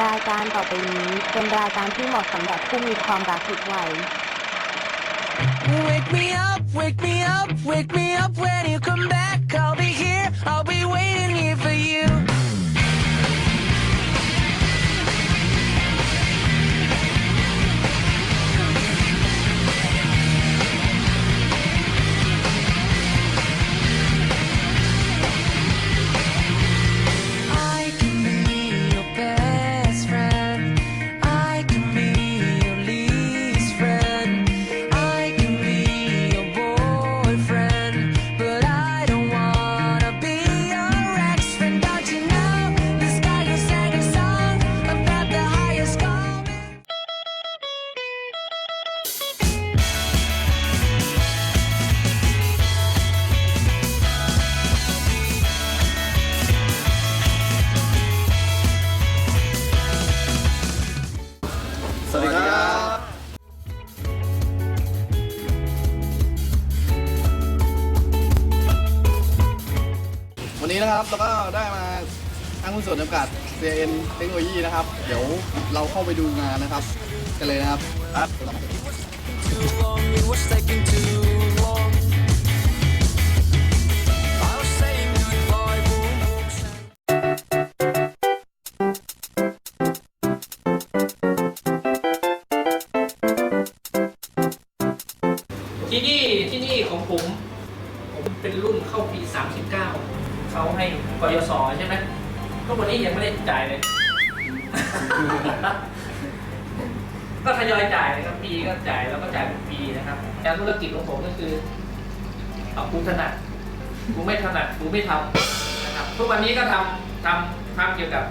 รายการต่อไปนี้เป็นรายการที่เหมาะสำหรับผู้มีความรักทุกวัย Wake me up, wake me up, wake me up when you come back. นนี้นะครับเราก็ได้มาทางหุ้นส่วนจำกัด CN เทคโนโลยีนะครับ เดี๋ยวเราเข้าไปดูงานนะครับ กันเลยนะครับครับ Too long, it was taking too long. I was saying goodbye, boom, boom, sound. ที่นี่ที่นี่ของผม ผมเป็นรุ่นเข้าปี 39 เขาให้กยศใช่ไหมก็วันนี้ยังไม่ได้จ่ายเลย ก็ทยอยจ่ายนะครับปีก็จ่ายแล้วก็จ่ายเป็นปีนะครับการธุรกิจของผมก็คือเอากูถนัดกูไม่ถนัดกูไม่ทำนะครับทุกวันนี้ก็ทำทำทำเกี่ยวกับ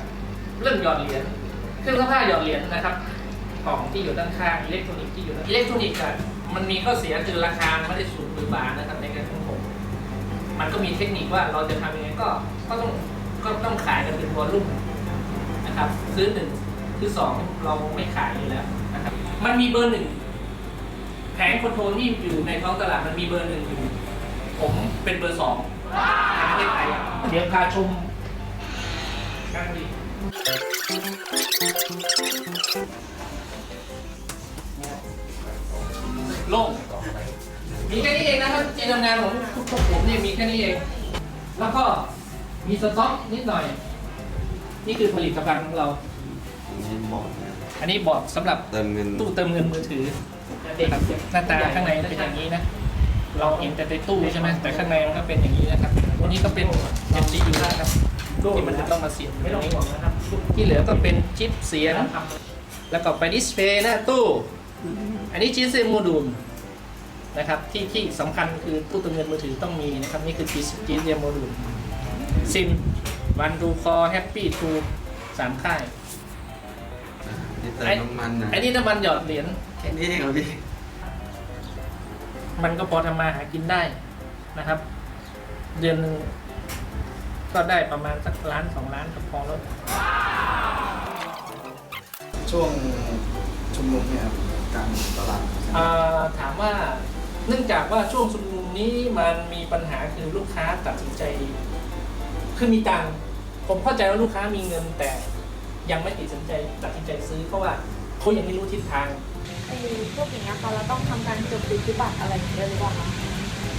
เรื่องหยอดเหรียญเครื่องซักผ้าหยอดเหรียญนะครับของที่อยู่ด้านข้างอิเล็กทรอนิกส์ที่อยู่ด้านอิเล็กทรอนิกส์อะมันมีข้อเสียคือราคาไม่ได้สูงหรือบาทนะครับในการของผม มันก็มีเทคนิคว่าเราจะทำยังไงก็ก็ต้องก็ต้องขายกันเป็นวอลลุ่มนะครับ ซื้อหนึ่งซื้อสองเราไม่ขายอยู่แล้วนะครับมันมีเบอร์หนึ่งแผงคอนโทรลที่อยู่ในท้องตลาดมันมีเบอร์หนึ่งอยู่ผมเป็นเบอร์สองในประเทศไทยเดี๋ยวพาชมกันดีโล่งมีแค่นี้เองนะครับที่ทำงานของ พวกผมเนี่ยมีแค่นี้เอง แล้วก็มีสต็อกนิดหน่อย นี่คือผลิตภัณฑ์ของเรานี่บอร์ดนะอันนี้บอร์ดสำหรับเติมเงินตู้เติมเงินมือถือครับหน้าตาข้างในเป็นอย่างนี้นะ เราเห็นแต่ในตู้ใช่ไหมแต่ข้างในมันก็เป็นอย่างนี้นะครับอันนี้ก็เป็น MCU นะครับที่มันจะต้องมาเสียบตรงนี้ที่เหลือก็เป็นชิปเสียง แล้วก็ไปดิสเพย์หน้าตู้ อันนี้จีเซโมดูล นะครับที่ที่สำคัญคือตู้เติมเงินมือถือต้องมีนะครับนี่คือจีจีเซโมดูลซิมวันดูคอแฮปปี้ทูสามค่ายนี่เติมน้ำมันนะอันนี้น้ำมันหยอดเหรียญแค่นี้เองเหรอพี่มันก็พอทำมาหากินได้นะครับ เดือนหนึ่งก็ได้ประมาณสักล้านสองล้านก็พอแล้ว ช่วงชุมนุมเนี่ยครับการตลาด อ่าถามว่า เนื่องจากว่าช่วงชุมนุมนี้มันมีปัญหาคือลูกค้าตัดสินใจคือมีตังค์ผมเข้าใจว่าลูกค้ามีเงินแต่ยังไม่ตัดสินใจตัดสินใจซื้อเพราะว่าเขายังไม่รู้ทิศทางไอ้พวกอย่างเงี้ยค่ะเราต้องทำการจดสิทธิบัตรอะไรอย่างเงี้ยหรือเปล่าคะ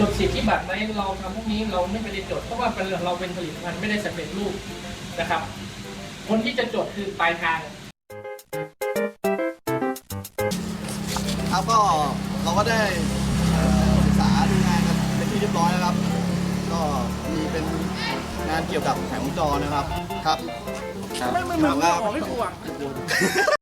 จดสิทธิบัตรไหมเราทำพวกนี้เราไม่ไปจดเพราะว่าเป็นเราเป็นผลิตภัณฑ์ไม่ได้สำเร็จรูปนะครับ คนที่จะจดคือปลายทาง ครับก็เราก็ได้เอ่อศึกษาดูงานกัน เป็นที่เรียบร้อยแล้วครับ ก็มีเป็นงานเกี่ยวกับแผงวงจรนะครับ ครับครับไม่ไม่ไม่ไม่ไม่